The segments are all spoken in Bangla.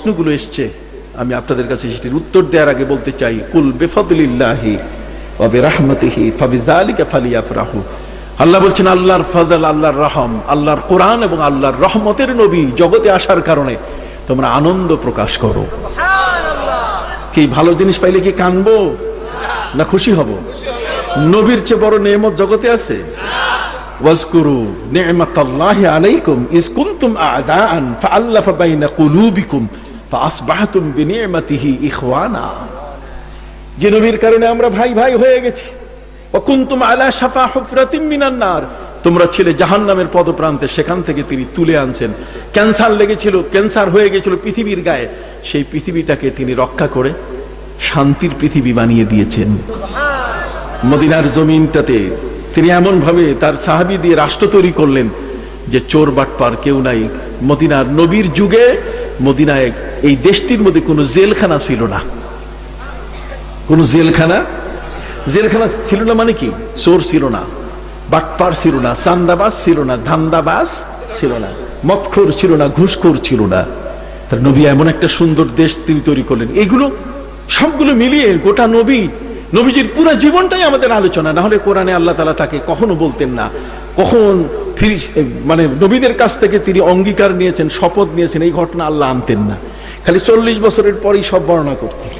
প্রশ্নগুলো এসছে আমি আপনাদের কাছে সেটির উত্তর দেওয়ার আগে বলতে চাই কুল বেফাদুলিল্লাহি ওয়া বিরাহমাতিহি ফাবিযালিকা ফালিয়াফরাহু আল্লাহ বলছেন আল্লাহর ফজল আল্লাহর রহম আল্লাহর কোরআন এবং আল্লাহর রহমতের নবী জগতে আসার কারণে তোমরা আনন্দ প্রকাশ করো কি ভালো জিনিস পাইলে কি কানবো না খুশি হব নবীর চেয়ে বড় নেমত জগতে আছে واذكروا نعمة الله عليكم إذ كنتم أعداء فألف بين قلوبكم ভাই ভাই হয়ে গেছি। অকুন্তুম আলা সাফা মিনান্নার তোমরা ছিলে জাহান নামের পদপ্রান্তে, সেখান থেকে তিনি তুলে আনছেন। ক্যান্সার লেগেছিল, ক্যান্সার হয়ে গেছিল পৃথিবীর গায়ে। সেই পৃথিবীটাকে তিনি রক্ষা করে শান্তির পৃথিবী বানিয়ে দিয়েছেন। মদিনার জমিনটাতে তিনি এমন ভাবে তার সাহাবি দিয়ে রাষ্ট্র তৈরি করলেন যে চোর বাটপার কেউ নাই। মদিনার নবীর যুগে মদিনায় এই দেশটির মধ্যে কোনো জেলখানা ছিল না। কোনো জেলখানা? জেলখানা ছিল না মানে কি? চোর ছিল না, বাটপার ছিল না, চান্দাবাজ ছিল না, ধান্দাবাজ ছিল না মৎখোর ছিল না, ঘুষখোর ছিল না। তার নবী এমন একটা সুন্দর দেশ তিনি তৈরি করলেন। এগুলো সবগুলো মিলিয়ে গোটা নবী, নবীজির পুরো জীবনটাই আমাদের আলোচনা। না হলে কোরআনে আল্লাহ তালা তাকে কখনো বলতেন না। কখন মানে নবীদের কাছ থেকে তিনি অঙ্গীকার নিয়েছেন, শপথ নিয়েছেন, এই ঘটনা আল্লাহ আনতেন না। খালি চল্লিশ বছরের পরেই সব বর্ণনা করতেন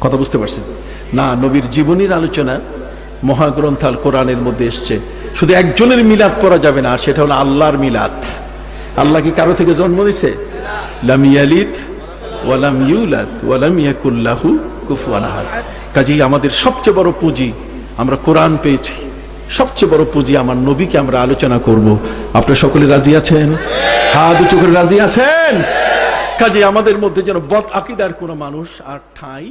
কথা বুঝতে পারছেন? না, নবীর জীবনীর আলোচনা মহাগ্রন্থ আল কোরআনের মধ্যে এসছে। শুধু একজনের মিলাদ পড়া যাবে না সেটা হলো আল্লাহর মিলাদ। আল্লাহ কি কারও থেকে জন্ম দিছে কাজেই আমাদের সবচেয়ে বড় পুঁজি আমরা কোরআন পেয়েছি। সবচেয়ে বড় পুঁজি আমার নবীকে আমরা আলোচনা করব। আপনারা সকলে রাজি আছেন? হাত উঁচু করে রাজি আছেন? কাজে আমাদের মধ্যে যেন বদ আকিদার কোনো মানুষ আর ঠাঁই